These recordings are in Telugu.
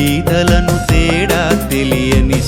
బీదలను తేడా తెలియని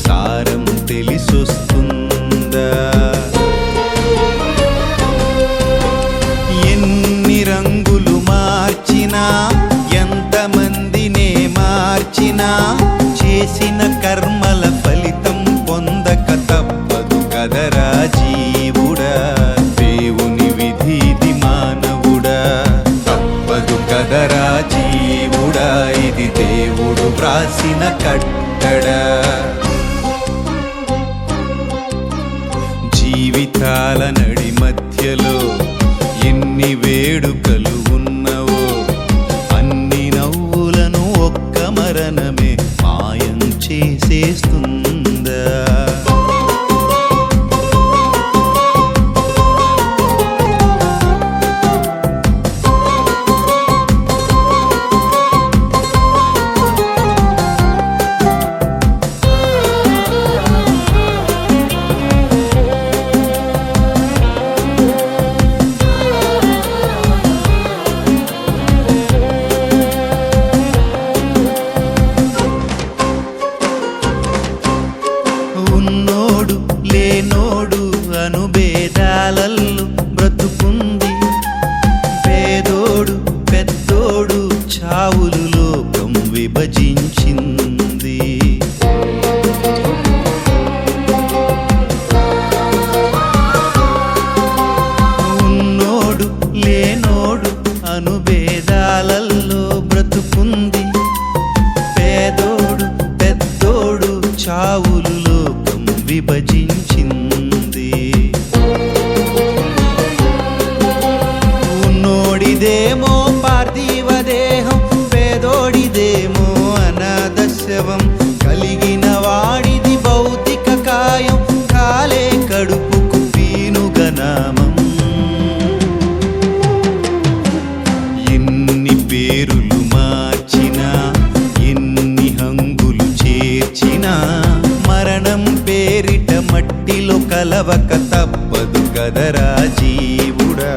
కదరా జీవుడా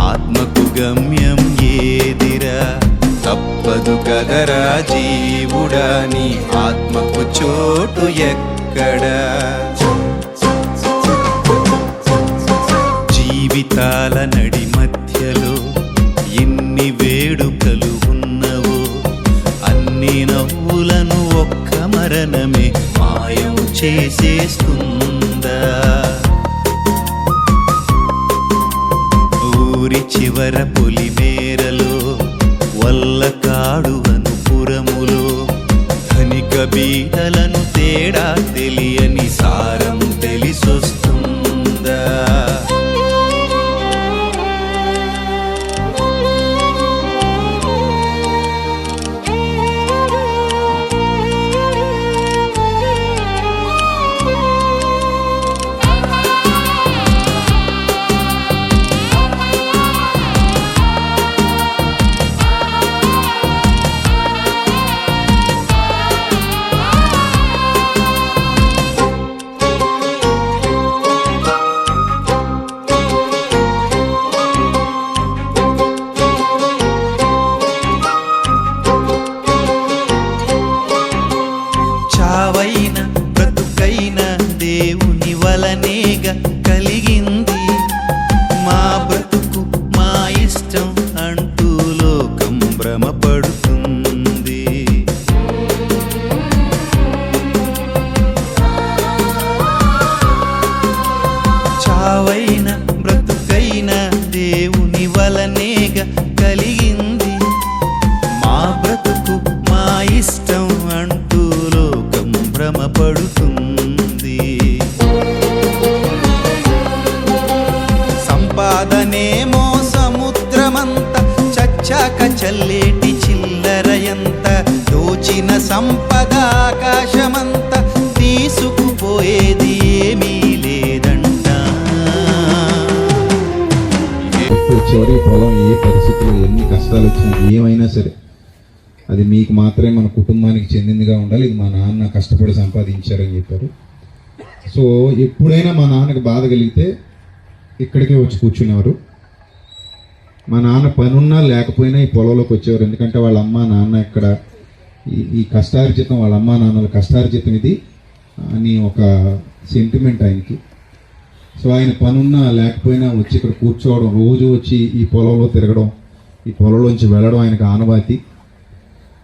ఆత్మకు గమ్యం ఏదిరా? తప్పదు కదరా జీవుడా నీ ఆత్మకు చోటు ఎక్కడా? జీవితాల నడి మధ్యలో ఎన్ని వేడుకలు ఉన్నవో అన్ని నవ్వులను ఒక్క మరణమే మాయం చేసేస్తుంది. కనపడుతుంది సంపాదనేమో సముద్రమంత చచ్చాక చల్లేటి చిల్లరయంత దోచిన సంపద ఆకాశమంత తీసుకుపోయేది ఏమీ లేదంట. చివరి పొలం ఏ పరిస్థితులు ఎన్ని కష్టాలు వచ్చినా ఏమైనా సరే. అది మీకు మాత్రమే మన కుటుంబానికి చెందిందిగా ఉండాలి. ఇది మా నాన్న కష్టపడి సంపాదించారని చెప్పారు. సో ఎప్పుడైనా మా నాన్నకు బాధ కలిగితే ఇక్కడికే వచ్చి కూర్చునేవారు. మా నాన్న పనున్నా లేకపోయినా ఈ పొలంలోకి వచ్చేవారు. ఎందుకంటే వాళ్ళ అమ్మ నాన్న ఇక్కడ ఈ కష్టార్జితం వాళ్ళ అమ్మ నాన్నల కష్టార్జితం ఇది. అని ఒక సెంటిమెంట్ ఆయనకి. సో ఆయన పనున్నా లేకపోయినా వచ్చి ఇక్కడ కూర్చోవడం రోజు వచ్చి ఈ పొలంలో తిరగడం ఈ పొలంలోంచి వెళ్ళడం ఆయనకు ఆనవాతి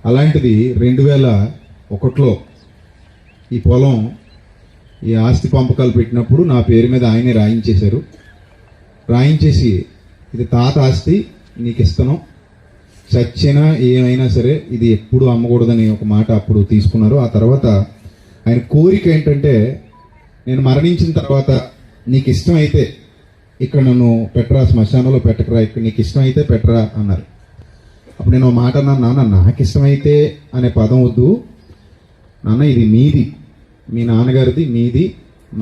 అలాంటిది రెండు వేల ఒకటిలో ఈ పొలం ఈ ఆస్తి పంపకాలు పెట్టినప్పుడు నా పేరు మీద ఆయనే రాయించేశారు. రాయించేసి ఇది తాత ఆస్తి నీకు ఇస్తాను చచ్చినా ఏమైనా సరే ఇది ఎప్పుడు అమ్మకూడదని ఒక మాట అప్పుడు తీసుకున్నారు. ఆ తర్వాత ఆయన కోరిక ఏంటంటే నేను మరణించిన తర్వాత నీకు ఇష్టమైతే ఇక్కడ నన్ను పెట్టరా శ్మశానంలో పెట్టకరా ఇక్కడ నీకు ఇష్టమైతే పెట్టరా అన్నారు. అప్పుడు నేను మాట అన్నాను నాన్న నాకు ఇష్టమైతే అనే పదం వద్దు. నాన్న ఇది మీది మీ నాన్నగారిది మీది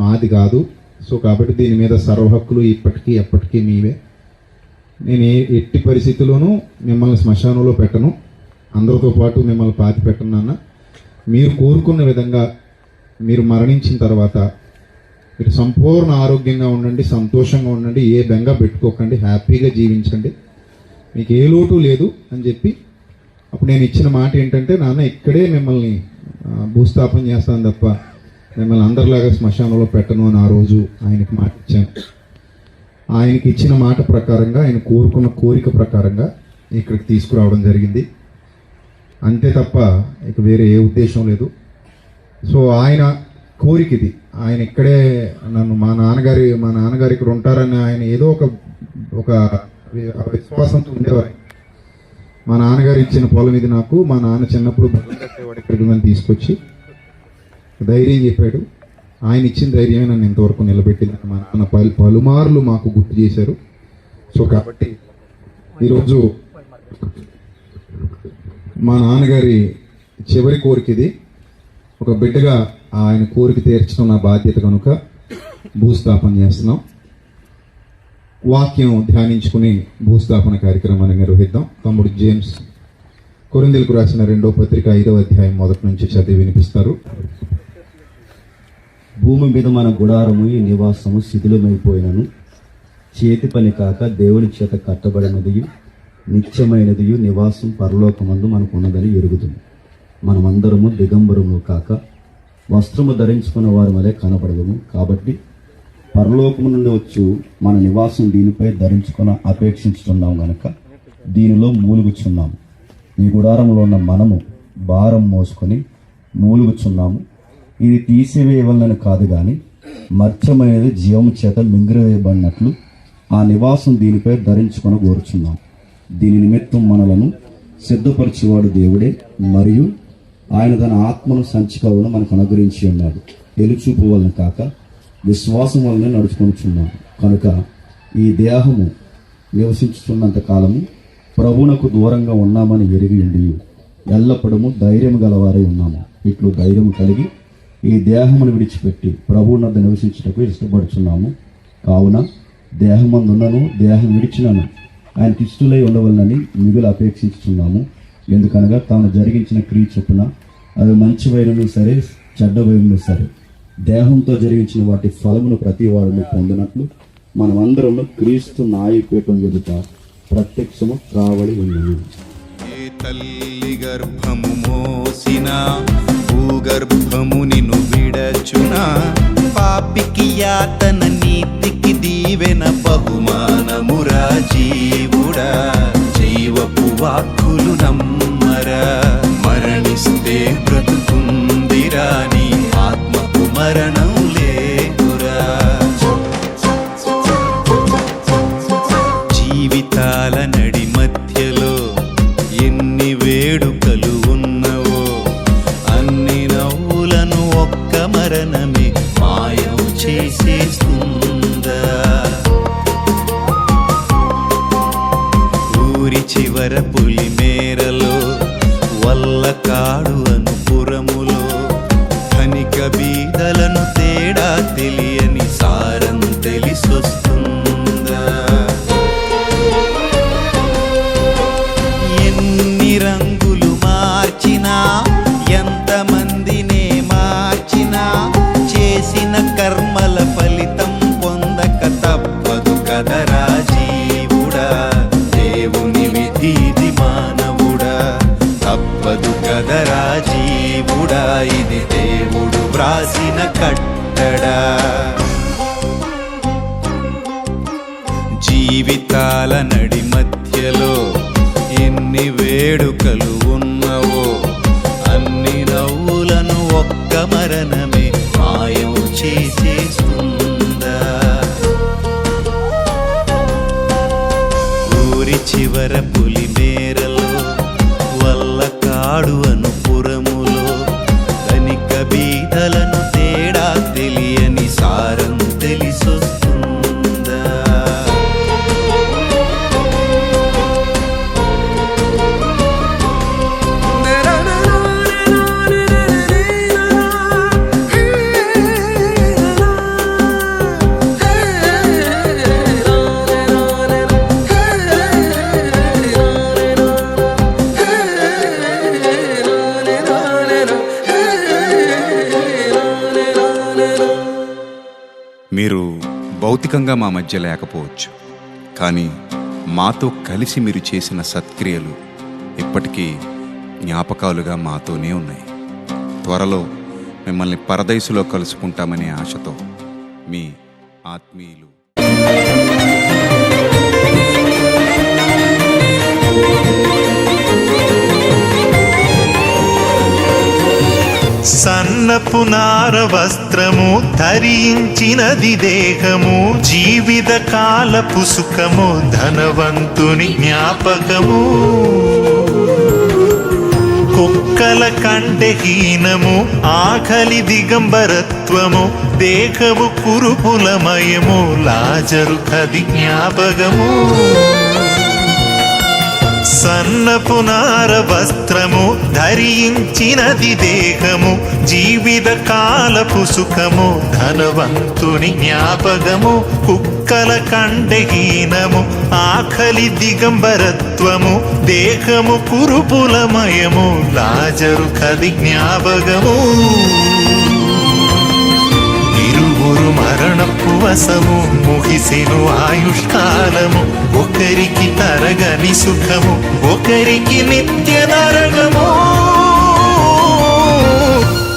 మాది కాదు. సో కాబట్టి దీని మీద సర్వహక్కులు ఇప్పటికీ ఎప్పటికీ మీవే నేను ఎట్టి పరిస్థితుల్లోనూ మిమ్మల్ని శ్మశానంలో పెట్టను. అందరితో పాటు మిమ్మల్ని పాతి పెట్టను నాన్న. మీరు కోరుకున్న విధంగా మీరు మరణించిన తర్వాత మీరు సంపూర్ణ ఆరోగ్యంగా ఉండండి సంతోషంగా ఉండండి ఏ బెంగ పెట్టుకోకండి హ్యాపీగా జీవించండి. మీకు ఏ లోటు లేదు అని చెప్పి అప్పుడు నేను ఇచ్చిన మాట ఏంటంటే నాన్న ఇక్కడే మిమ్మల్ని భూస్థాపన చేస్తాను తప్ప మిమ్మల్ని అందరిలాగా శ్మశానంలో పెట్టను అని ఆ రోజు ఆయనకి మాట ఇచ్చాను. ఆయనకి ఇచ్చిన మాట ప్రకారంగా ఆయన కోరుకున్న కోరిక ప్రకారంగా ఇక్కడికి తీసుకురావడం జరిగింది. అంతే తప్ప ఇక వేరే ఏ ఉద్దేశం లేదు. సో ఆయన కోరిక ఇది. ఆయన ఇక్కడే నన్ను మా నాన్నగారి మా నాన్నగారు ఇక్కడ ఉంటారని ఆయన ఏదో ఒక ఒక విశ్వాసంతో ఉండేవారు మా నాన్నగారు ఇచ్చిన పొలం ఇది నాకు మా నాన్న చిన్నప్పుడు బదులు కట్టేవాడు ఇక్కడికి నన్ను తీసుకొచ్చి ధైర్యం చెప్పాడు. ఆయన ఇచ్చిన ధైర్యమే నన్ను ఇంతవరకు నిలబెట్టిందని మా నాన్న పలు పలుమార్లు మాకు గుర్తు చేశారు. సో కాబట్టి ఈరోజు మా నాన్నగారి చివరి కోరిక ఇది. ఒక బిడ్డగా ఆయన కోరిక తీర్చడం నా బాధ్యత కనుక భూస్థాపన చేస్తున్నాం. వాక్యం ధ్యానించుకుని భూస్థాపన కార్యక్రమాన్ని నిర్వహిద్దాం. తమ్ముడు జేమ్స్ కొరిందెలకు రాసిన రెండో పత్రిక ఐదవ అధ్యాయం మొదటి నుంచి చదివి వినిపిస్తారు. భూమి మీద మన గుడారము ఈ నివాసము శిథిలమైపోయినను. చేతి పని కాక దేవుని చేత కట్టబడినది నిత్యమైనది నివాసం పరలోకమందు మనకు ఉన్నదని ఎరుగుతుంది. మనమందరము దిగంబరము కాక వస్త్రము ధరించుకున్న వారి వలె కనబడదము. కాబట్టి పరలోకము నుండి వచ్చు మన నివాసం దీనిపై ధరించుకొని అపేక్షించుతున్నాం గనక దీనిలో మూలుగుచున్నాము. ఈ గుడారంలో ఉన్న మనము భారం మోసుకొని మూలుగుచున్నాము. ఇది తీసివేయవలనని కాదు కానీ మర్చమైనది జీవము చేత మింగిరవేయబడినట్లు ఆ నివాసం దీనిపై ధరించుకొని కోరుచున్నాం దీని నిమిత్తం మనలను సిద్ధపరిచేవాడు దేవుడే మరియు ఆయన తన ఆత్మను సంచికవును మనకు అనుగ్రహించి ఉన్నాడు. ఎలుచూపు వలన కాక విశ్వాసం వల్లనే నడుచుకొనిచున్నాం. కనుక ఈ దేహము నివసించుతున్నంత కాలము ప్రభువునకు దూరంగా ఉన్నామని ఎరిగి ఉండి ఎల్లప్పుడము ధైర్యం గలవారై ఉన్నాము. ఇట్లు ధైర్యం కలిగి ఈ దేహమును విడిచిపెట్టి ప్రభువునద్ద నివసించుటకు ఇష్టపడుచున్నాము. కావున దేహమందున్నను దేహం విడిచినను ఆయన ఇష్టలై ఉండవలనని మిగులు అపేక్షించుచున్నాము. ఎందుకనగా తాను జరిగించిన క్రియ చొప్పున అవి మంచి వైరను సరే చెడ్డ వైరను సరే. దేహంతో జరిగించిన వాటి ఫలమును ప్రతి వాడును పొందినట్లు మనమందరం క్రీస్తు నాయపీఠం ఎదుట ప్రత్యక్షము కావలి ఉన్నాము ఏ తల్లి గర్భము మోసిన భూగర్భము నిన్ను విడచునా? పాపికి యాతన నీతికి దీవెన బహుమానమురా జీవుడా జీవపు వాక్కులు నమ్మరా? మరణిస్తే బ్రతుకుందిరా నీ మరణం లే తెలుసు జీవితాల నడి మధ్యలో ఎన్ని వేడుకలు ఉన్నవో అన్ని నవ్వులను ఒక్క మరణమే మాయం చేసేస్తుందా భౌతికంగా మా మధ్య లేకపోవచ్చు. కానీ మాతో కలిసి మీరు చేసిన సత్క్రియలు ఇప్పటికీ జ్ఞాపకాలుగా మాతోనే ఉన్నాయి. త్వరలో మిమ్మల్ని పరదైసులో కలుసుకుంటామనే ఆశతో మీ ఆత్మీయులు సన్నపు నార వస్త్రము ధరించినది దేహము జీవిత కాలపు సుఖము ధనవంతుని జ్ఞాపకము. కుక్కల కంటే హీనము ఆకలి దిగంబరత్వము దేహము కురుపులమయము లాజరు కది జ్ఞాపకము. సన్నపునార వస్త్రము ధరించినది దేహము జీవిత కాలపు సుఖము ధనవంతుని జ్ఞాపకము కుక్కల కండహీనము ఆకలి దిగంబరత్వము దేహము కురుపులమయము లాజరు కది జ్ఞాపకము. మరణపు వశము ముగిసెను ఆయుష్కాలము. ఒకరికి తరగని సుఖము ఒకరికి నిత్య నరగము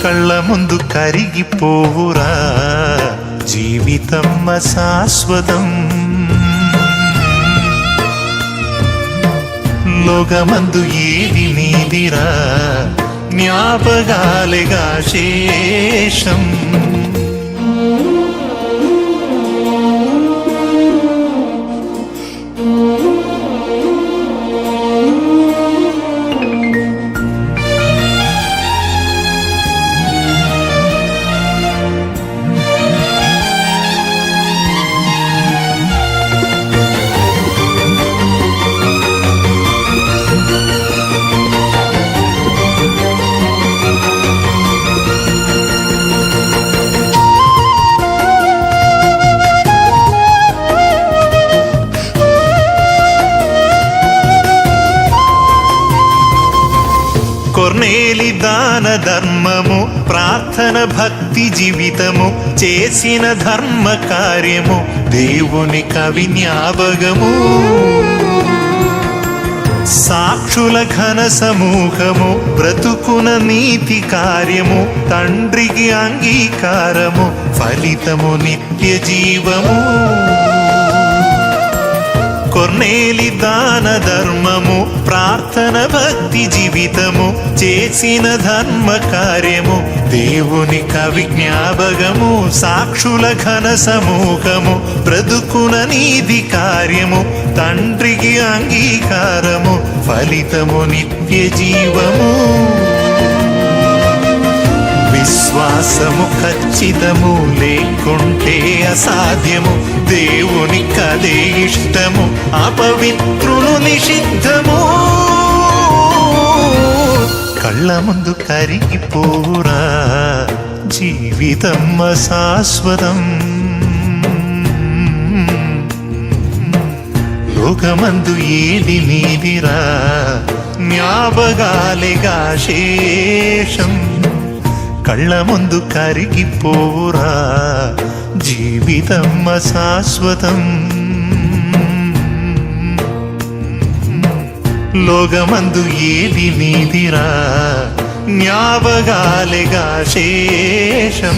కళ్ళ ముందు కరిగిపోవురా జీవితం శాశ్వతం. లోకమందు ఏది నీదిరా జ్ఞాపకాలిగా శేషం. కొర్నేలి దాన ధర్మము ప్రార్థన భక్తి జీవితము చేసిన ధర్మ కార్యము దేవుని కవి జ్ఞాపకము. సాక్షుల ఘన సమూహము బ్రతుకున నీతి కార్యము తండ్రికి అంగీకారము ఫలితము నిత్య జీవము. కొర్నేలి దాన ధర్మము ప్రార్థన భక్తి జీవితము చేసిన ధర్మ కార్యము దేవుని కవి జ్ఞాపకము సాక్షుల ఘన సమూహము బ్రతుకున నీతి కార్యము తండ్రికి అంగీకారము ఫలితము నిత్య జీవము. విశ్వాసము ఖచ్చితము లేకుంటే అసాధ్యము దేవుని కదే ఇష్టము అపవిత్రులు నిషిద్ధము. కళ్ళ ముందు కరిగిపోరా జీవితం శాశ్వతం. లోకమందు ఏది నీదిరా జ్ఞాపకాలిగా శేషం. కళ్ళ ముందు కరిగిపోరా జీవితం శాశ్వతం. లోగమందు ఏది నీదిరా జ్ఞాపగాలిగా శేషం.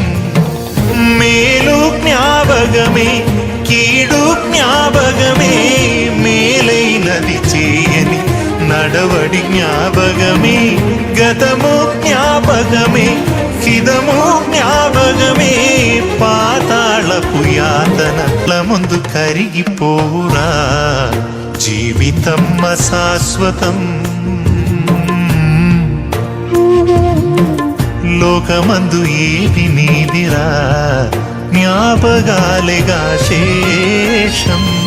మేలు జ్ఞాపకమే కీడు జ్ఞాపకమే మేలైనది చేయని నడవడి జ్ఞాపకమే గతము జ్ఞాపకమే హిదము జ్ఞాపకమే పాతాళపు యాతనల ముందు కరిగిపోరా జీవితం శాశ్వతం. లోకమందు ఏది నీదిరా జ్ఞాపగాలిగా శేషం.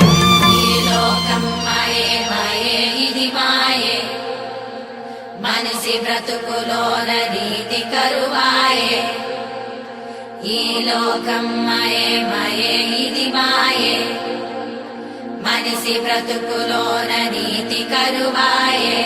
మనిషి బ్రతుకులోన నీతి కరువాయే. ఈ లోకం మయే మయే ఇది మాయే. మనిషి బ్రతుకులోన నీతి కరువాయే.